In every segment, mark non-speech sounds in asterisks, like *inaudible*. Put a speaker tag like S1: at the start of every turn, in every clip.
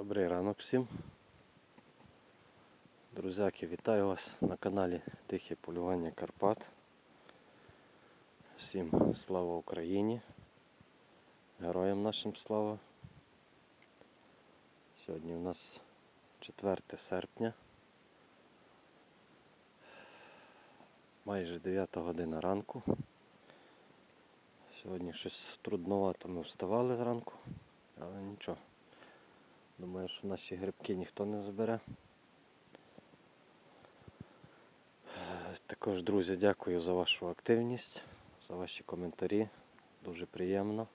S1: Добрий ранок всім. Друзяки, вітаю вас на каналі Тихе полювання Карпат. Всім слава Україні. Героям нашим слава. Сьогодні у нас 4 серпня. Майже 9 година ранку. Сьогодні щось трудновато ми вставали зранку, але нічого. Думаю, що наші грибки ніхто не забере. Також, друзі, дякую за вашу активність, за ваші коментарі. Дуже приємно.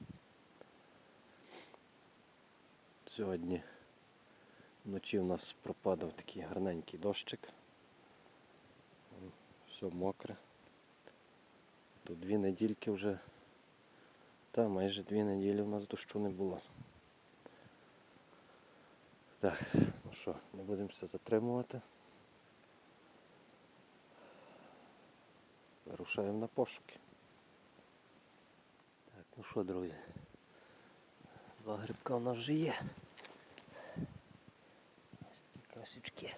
S1: Сьогодні вночі у нас пропадав такий гарненький дощик. Все мокре. Тут дві недільки вже. Та майже дві неділі у нас дощу не було. Так, ну що, не будемо все затримувати. Вирушаємо на пошуки. Так, ну що, друзі, два грибка у нас вже є. Ось такі красючки.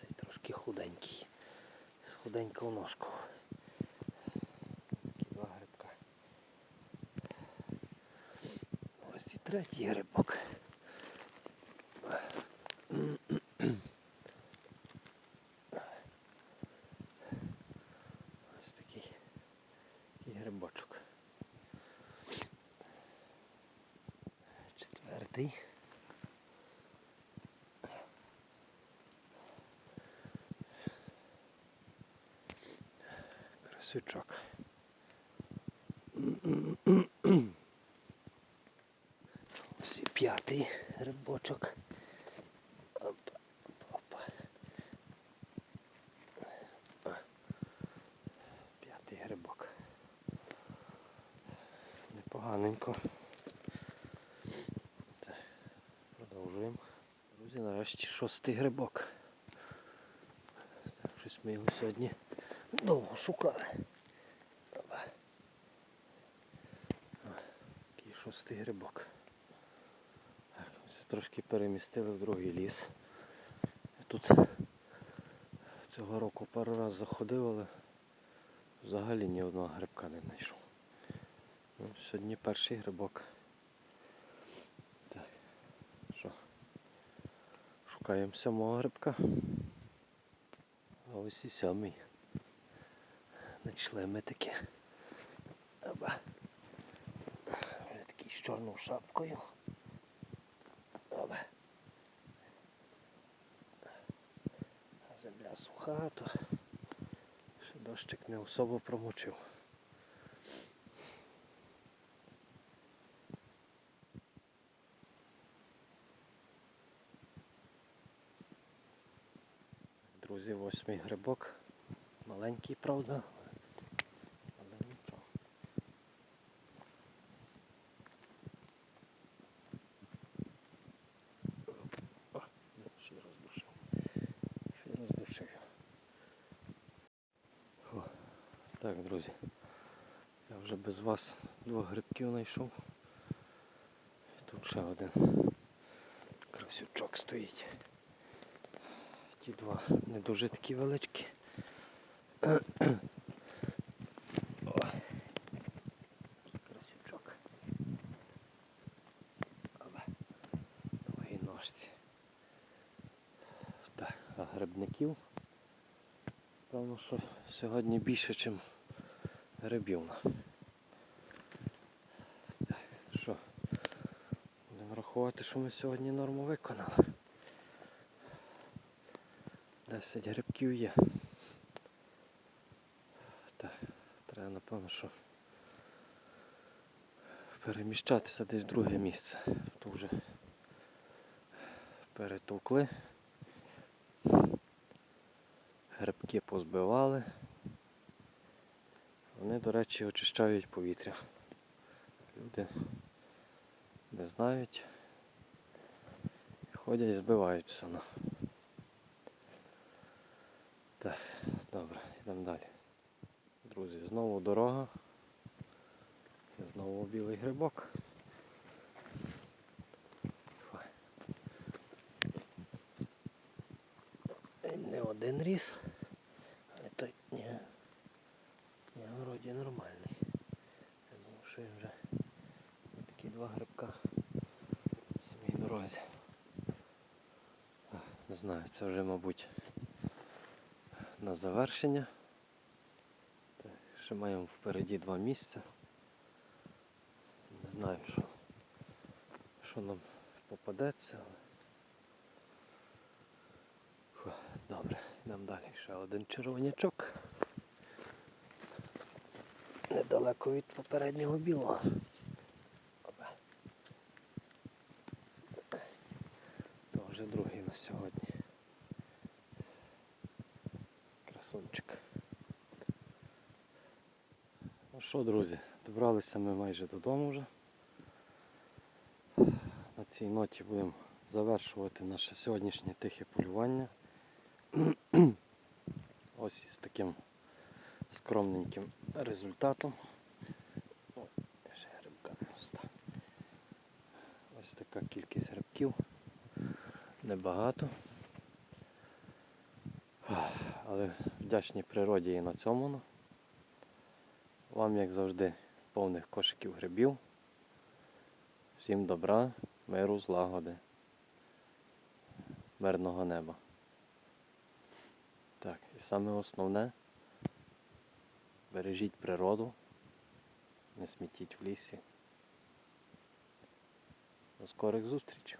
S1: Цей трошки худенький. З худенького ножку. Такі два грибка. Ось і третій грибок. Ось такий, грибочок. Четвертий. Красючок. Ось і п'ятий грибочок. Опа, опа. А. П'ятий грибок. Непоганенько. Так, продовжуємо. Друзі, нарешті шостий грибок. Так, щось ми його сьогодні довго шукали. Опа. О, Такий шостий грибок. Трошки перемістили в другий ліс. Тут цього року пару разів заходив, але взагалі ні одного грибка не знайшов. Ну, сьогодні перший грибок. Так, що? Шукаємо сьомого грибка. А ось і сьомий. Знайшли ми таке. Оба. Такий з чорною шапкою. Оба. А земля суха, то ще дощик не особо промочив. Друзі, восьмий грибок. Маленький, правда. Але нічого. О, ще й роздушив. Ще й роздушив. О, так, друзі. Я вже без вас двох грибків знайшов. І тут ще один красючок стоїть. Ті два не дуже такі величкі. Красючок. Але довгій ножці. Грибників. Певно, що сьогодні більше, ніж грибів. Так, що? Будемо рахувати, що ми сьогодні норму виконали. 10 грибків є. Так, треба напевно, що переміщатися десь в друге місце. То вже перетовкли. Грибки позбивали. Вони, до речі, очищають повітря. Люди не знають. Ходять і збивають все. Так, добре, йдемо далі. Друзі, знову дорога. Знову білий грибок. Не один ріс, але той ні. Вроді нормальний. Я думав, що він вже такі два грибка в самій дорозі. Не знаю, це вже, мабуть, на завершення. Ще маємо впереді два місця. Не знаю, що, що нам попадеться. Але... Добре, йдемо далі. Ще один червонячок. Недалеко від попереднього білого. То вже другий на сьогодні. Красунчик. Ну що, друзі, добралися ми майже додому вже. На цій ноті будемо завершувати наше сьогоднішнє тихе полювання. *clears throat* Ось із таким скромненьким результатом. О, ще грибка. Ось така кількість грибків. Небагато. Але вдячні природі і на цьому. Вам, як завжди, повних кошиків грибів. Всім добра, миру, злагоди, мирного неба. Так, і саме основне бережіть природу, не смітіть в лісі. До скорих зустрічей!